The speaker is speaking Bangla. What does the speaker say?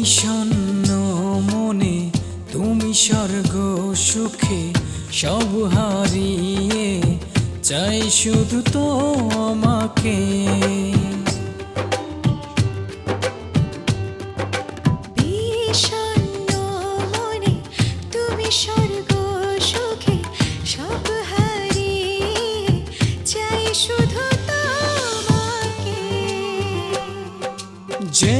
বিষণ্ন মনে তুমি স্বর্গ সুখে সব হারিয়ে চাই শুধু তো আমাকে। যে